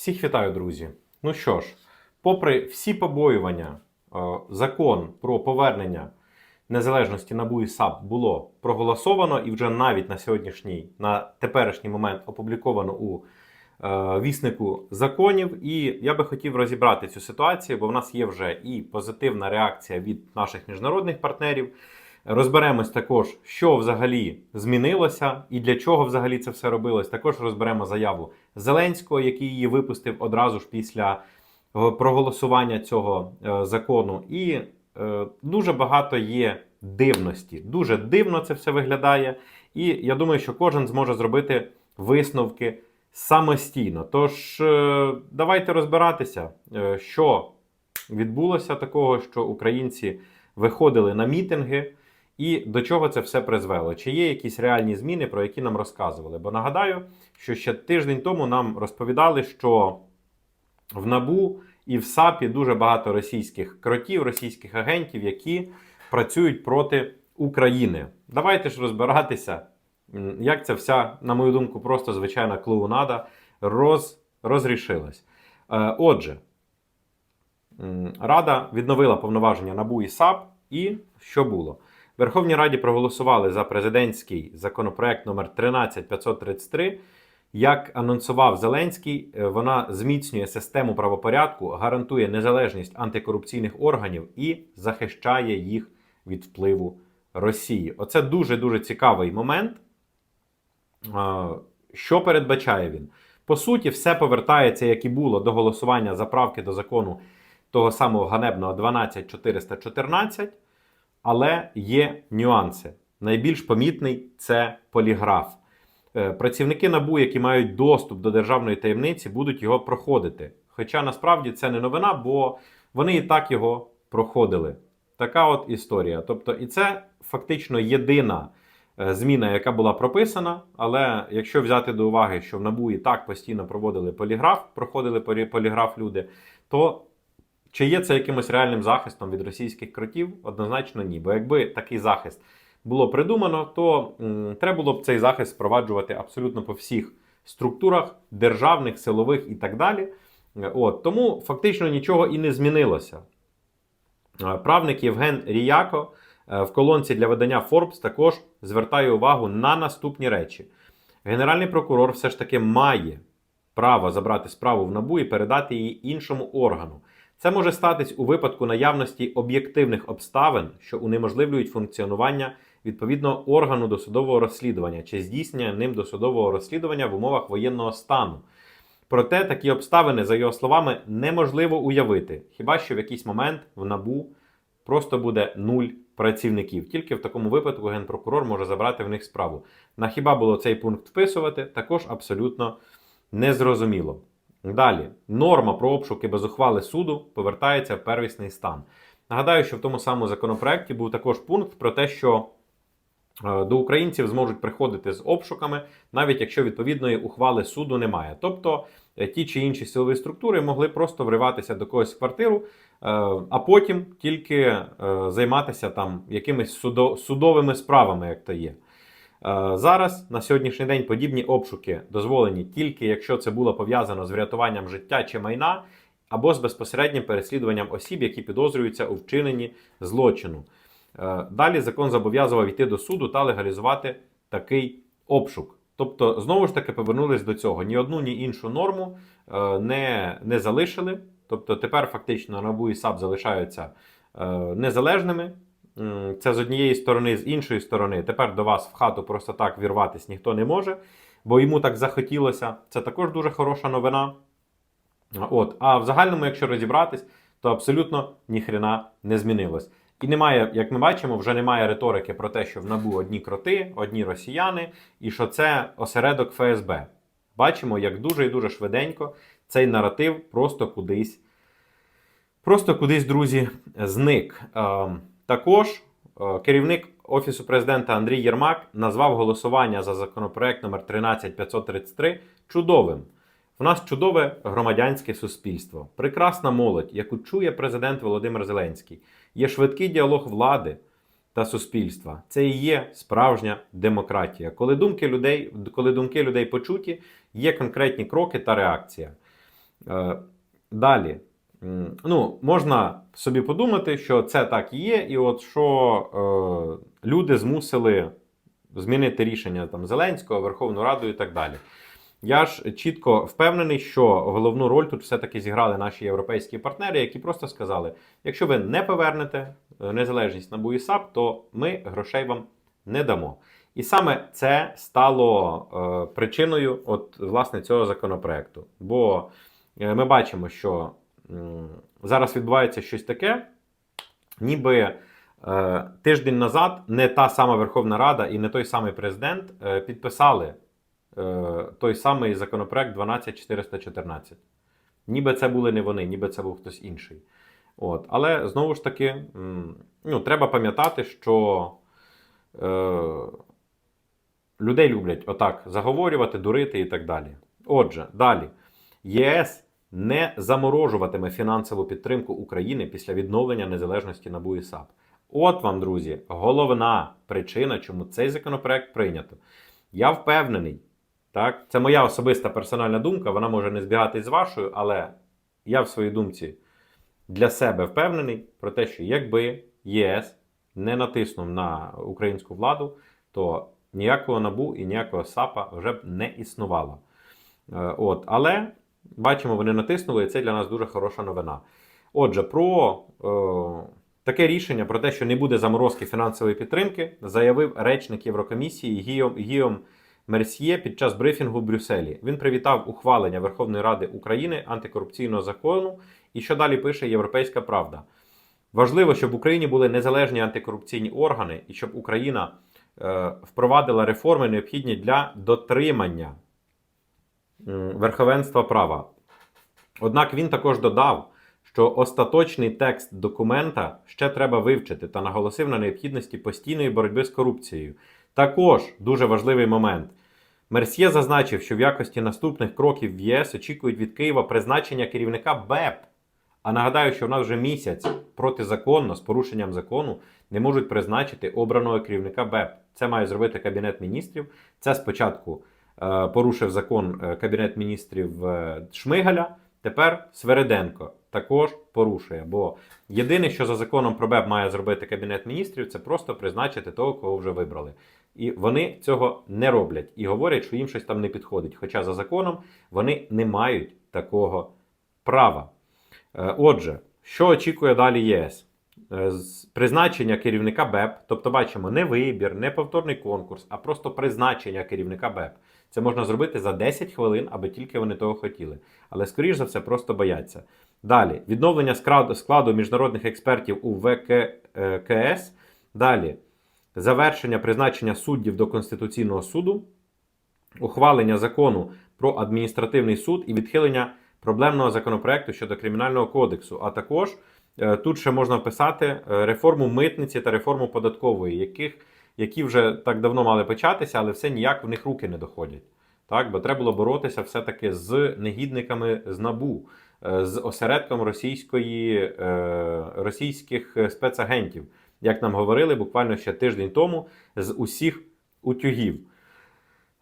Всіх вітаю, друзі. Ну що ж, попри всі побоювання, е, закон про повернення незалежності НАБУ і САП було проголосовано і вже навіть на сьогоднішній, на теперішній момент опубліковано у е, віснику законів. І я би хотів розібрати цю ситуацію, бо в нас є вже і позитивна реакція від наших міжнародних партнерів. Розберемось також, що взагалі змінилося і для чого взагалі це все робилось. Також розберемо заяву Зеленського, який її випустив одразу ж після е, проголосування цього е, закону. І е, дуже багато є дивності. Дуже дивно це все виглядає. І я думаю, що кожен зможе зробити висновки самостійно. Тож давайте розбиратися, що відбулося такого, що українці виходили на мітинги. І до чого це все призвело? Чи є якісь реальні зміни, про які нам розказували? Бо нагадаю, що ще тиждень тому нам розповідали, що в НАБУ і в САПі дуже багато російських кротів, російських агентів, які працюють проти України. Давайте ж розбиратися, як ця вся, на мою думку, просто звичайна клоунада роз, розрішилась. Е, Отже, Рада відновила повноваження НАБУ і САП, і що було? Верховній Раді проголосували за президентський законопроект номер 13533. Як анонсував Зеленський, е, вона зміцнює систему правопорядку, гарантує незалежність антикорупційних органів і захищає їх від впливу Росії. Оце дуже дуже цікавий момент. Що передбачає він? По суті, все повертається, як і було до голосування за правки до закону того самого ганебного 12414. Але є нюанси. Найбільш помітний це поліграф. Е, Працівники НАБУ, які мають доступ до державної таємниці, будуть його проходити. Хоча насправді це не новина, бо вони і так його проходили. Така от історія. Тобто, і це фактично єдина е, зміна, яка була прописана. Але якщо взяти до уваги, що в НАБУ і так постійно проводили поліграф, проходили поліграф люди, то чи є це якимось реальним захистом від російських кротів? Однозначно ні. Бо якби такий захист було придумано, то треба було б цей захист впроваджувати абсолютно по всіх структурах державних, силових і так далі. От тому фактично нічого і не змінилося. Е, Правник Євген Ріяко е, в колонці для видання Forbes також звертає увагу на наступні речі. Генеральний прокурор все ж таки має право забрати справу в НАБУ і передати її іншому органу. Це може статись у випадку наявності об'єктивних обставин, що унеможливлюють функціонування відповідного органу досудового розслідування чи здійснення ним досудового розслідування в умовах воєнного стану. Проте такі обставини, за його словами, неможливо уявити, хіба що в якийсь момент в НАБУ просто буде нуль працівників. Тільки в такому випадку генпрокурор може забрати в них справу. На хіба було цей пункт вписувати, також абсолютно незрозуміло. Далі, норма про обшуки без ухвали суду повертається в первісний стан. Нагадаю, що в тому самому законопроекті був також пункт про те, що е, до українців зможуть приходити з обшуками, навіть якщо відповідної ухвали суду немає. Тобто е, ті чи інші силові структури могли просто вриватися до когось в квартиру, е, а потім тільки займатися там якимись судовими справами, як то є. Е, Зараз на сьогоднішній день подібні обшуки дозволені тільки якщо це було пов'язано з врятуванням життя чи майна, або з безпосереднім переслідуванням осіб, які підозрюються у вчиненні злочину. Е, Далі закон зобов'язував йти до суду та легалізувати такий обшук. Тобто, знову ж таки, повернулись до цього. Ні одну, ні іншу норму е, не, не залишили. Тобто тепер фактично НАБУ і САП залишаються незалежними. Це з однієї сторони, з іншої сторони. Тепер до вас в хату просто так вірватись ніхто не може, бо йому так захотілося. Це також дуже хороша новина. От, а в загальному, якщо розібратись, то абсолютно ніхрена не змінилось. І немає, як ми бачимо, вже немає риторики про те, що в НАБУ одні кроти, одні росіяни, і що це осередок ФСБ. Бачимо, як дуже і дуже швиденько цей наратив просто кудись, просто кудись, друзі, зник. Також е, керівник Офісу президента Андрій Єрмак назвав голосування за законопроект номер 13533 чудовим. У нас чудове громадянське суспільство, прекрасна молодь, яку чує президент Володимир Зеленський. Є швидкий діалог влади та суспільства. Це і є справжня демократія. Коли думки людей, коли думки людей почуті, є конкретні кроки та реакція. Е, Далі. Ну, можна собі подумати, що це так і є, і от що е, люди змусили змінити рішення там, Зеленського, Верховну Раду і так далі. Я ж чітко впевнений, що головну роль тут все-таки зіграли наші європейські партнери, які просто сказали: якщо ви не повернете е, незалежність НАБУ і то ми грошей вам не дамо. І саме це стало е, причиною от, власне, цього законопроекту. Бо е, ми бачимо, що зараз відбувається щось таке, ніби е, тиждень назад не та сама Верховна Рада і не той самий президент е, підписали е, той самий законопроект 12414. Ніби це були не вони, ніби це був хтось інший. От. Але знову ж таки, ну, треба пам'ятати, що е, людей люблять отак заговорювати, дурити і так далі. Отже, далі. ЄС не заморожуватиме фінансову підтримку України після відновлення незалежності НАБУ і САП. От вам, друзі, головна причина, чому цей законопроект прийнято. Я впевнений, так, це моя особиста персональна думка, вона може не збігатись з вашою, але я в своїй думці для себе впевнений про те, що якби ЄС не натиснув на українську владу, то ніякого набу і ніякого САПа вже б не існувало. Е, От, але бачимо, вони натиснули, і це для нас дуже хороша новина. Отже, про е, таке рішення про те, що не буде заморозки фінансової підтримки, заявив речник Єврокомісії Гіом, Гіом Мерсьє під час брифінгу в Брюсселі. Він привітав ухвалення Верховної Ради України антикорупційного закону. І що далі пише Європейська Правда? Важливо, щоб в Україні були незалежні антикорупційні органи і щоб Україна е, впровадила реформи, необхідні для дотримання верховенства права. Однак він також додав, що остаточний текст документа ще треба вивчити та наголосив на необхідності постійної боротьби з корупцією. Також дуже важливий момент. Мерсьє зазначив, що в якості наступних кроків в ЄС очікують від Києва призначення керівника БЕП. А нагадаю, що в нас вже місяць протизаконно, з порушенням закону, не можуть призначити обраного керівника БЕП. Це має зробити Кабінет міністрів. Це спочатку е, порушив закон е, Кабінет міністрів е, Шмигаля. Тепер Свереденко також порушує. Бо єдине, що за законом про БЕП має зробити Кабінет міністрів, це просто призначити того, кого вже вибрали. І вони цього не роблять і говорять, що їм щось там не підходить. Хоча за законом вони не мають такого права. Е, Отже, що очікує далі ЄС? Е, Призначення керівника БЕП, тобто бачимо не вибір, не повторний конкурс, а просто призначення керівника БЕП. Це можна зробити за 10 хвилин, аби тільки вони того хотіли. Але, скоріш за все, просто бояться. Далі, відновлення складу, міжнародних експертів у ВККС. Далі, завершення призначення суддів до Конституційного суду, ухвалення закону про адміністративний суд і відхилення проблемного законопроекту щодо кримінального кодексу. А також е, тут ще можна вписати е, реформу митниці та реформу податкової, яких, які вже так давно мали початися, але все ніяк в них руки не доходять. Так, бо треба було боротися все-таки з негідниками з НАБУ, е, з осередком російської, е, російських спецагентів, як нам говорили буквально ще тиждень тому, з усіх утюгів.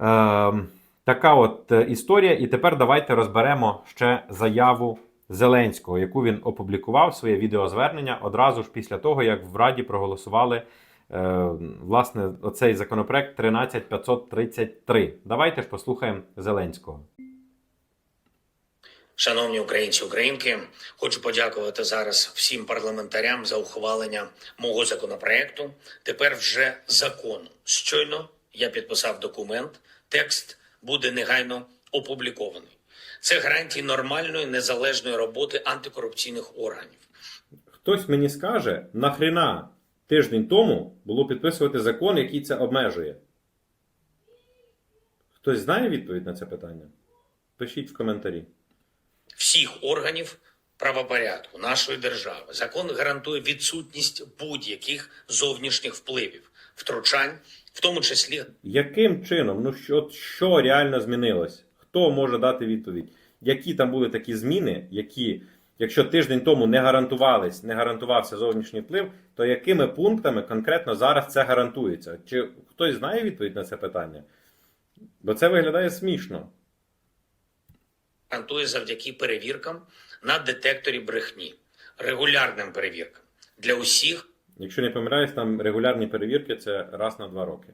Ем, така от е, історія. І тепер давайте розберемо ще заяву Зеленського, яку він опублікував своє відеозвернення одразу ж після того, як в Раді проголосували власне оцей законопроект 13533. Давайте ж послухаємо Зеленського. Шановні українці, українки, хочу подякувати зараз всім парламентарям за ухвалення мого законопроекту. Тепер вже закону. Щойно я підписав документ. Текст буде негайно опублікований. Це гарантії нормальної незалежної роботи антикорупційних органів. Хтось мені скаже, нахрена тиждень тому було підписувати закон, який це обмежує. Хтось знає відповідь на це питання? Пишіть в коментарі. всіх органів правопорядку нашої держави. Закон гарантує відсутність будь-яких зовнішніх впливів, втручань, в тому числі Яким чином? Ну що, що реально змінилось? Хто може дати відповідь? Які там були такі зміни, які, якщо тиждень тому не гарантувались, не гарантувався зовнішній вплив, то якими пунктами конкретно зараз це гарантується? Чи хтось знає відповідь на це питання? Бо це виглядає смішно. гарантує завдяки перевіркам на детекторі брехні, регулярним перевіркам для усіх Якщо не помиляюсь, там регулярні перевірки це раз на два роки.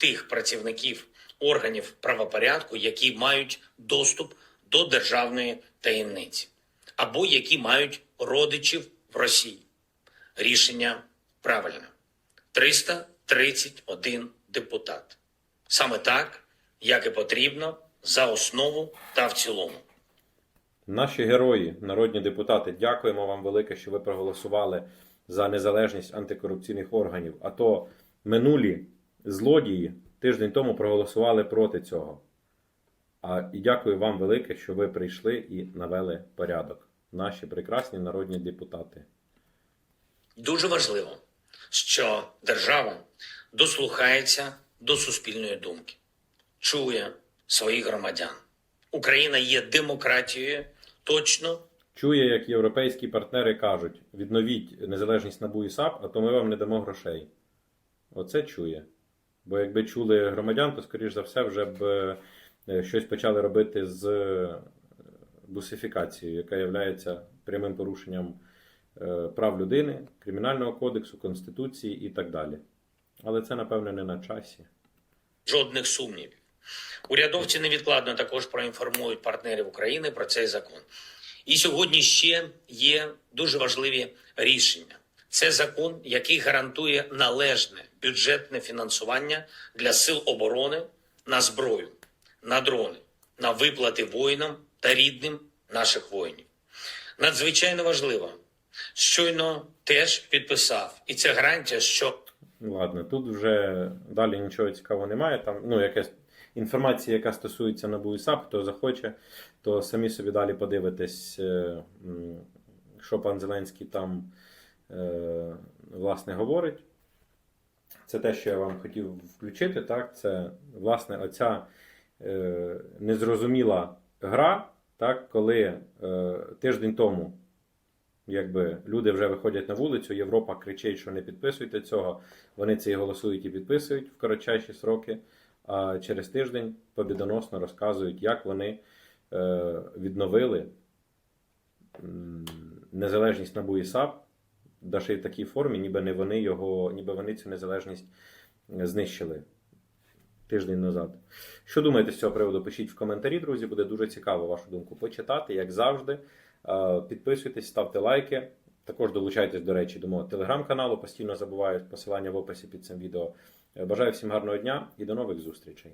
Тих працівників органів правопорядку, які мають доступ до державної таємниці, або які мають родичів в Росії. Рішення правильне: 331 депутат. Саме так, як і потрібно, за основу та в цілому. Наші герої, народні депутати, дякуємо вам велике, що ви проголосували за незалежність антикорупційних органів. А то минулі злодії тиждень тому проголосували проти цього. А і дякую вам велике, що ви прийшли і навели порядок. Наші прекрасні народні депутати. Дуже важливо, що держава дослухається до суспільної думки, чує своїх громадян. Україна є демократією точно Чує, як європейські партнери кажуть: відновіть незалежність НАБУ і САП, а то ми вам не дамо грошей. Оце чує. Бо якби чули громадян, то, скоріш за все, вже б е, щось почали робити з е, бусифікацією, яка є прямим порушенням е, прав людини, Кримінального кодексу, Конституції і так далі. Але це, напевне, не на часі. жодних сумнівів. Урядовці невідкладно також проінформують партнерів України про цей закон. І сьогодні ще є дуже важливі рішення. Це закон, який гарантує належне бюджетне фінансування для сил оборони на зброю, на дрони, на виплати воїнам та рідним наших воїнів. Надзвичайно важливо. Щойно теж підписав, і це гарантія, що Ну, Ладно, тут вже далі нічого цікавого немає. Там ну, якась інформація, яка стосується НАБУ і САП, хто захоче, то самі собі далі подивитесь, е, що пан Зеленський там власне говорить. Це те, що я вам хотів включити. Так? Це власне оця е, незрозуміла гра, так? коли е, тиждень тому. Якби люди вже виходять на вулицю, Європа кричить, що не підписуйте цього. Вони це і голосують і підписують в коротчайші сроки. А через тиждень побідоносно розказують, як вони е, відновили незалежність НАБУ і САП, да ще й в такій формі, ніби не вони його, ніби вони цю незалежність знищили тиждень назад. Що думаєте з цього приводу? Пишіть в коментарі, друзі. Буде дуже цікаво вашу думку почитати, як завжди. Е, Підписуйтесь, ставте лайки. Також долучайтесь, до речі, до мого телеграм-каналу. Постійно забуваю посилання в описі під цим відео. Е, Бажаю всім гарного дня і до нових зустрічей.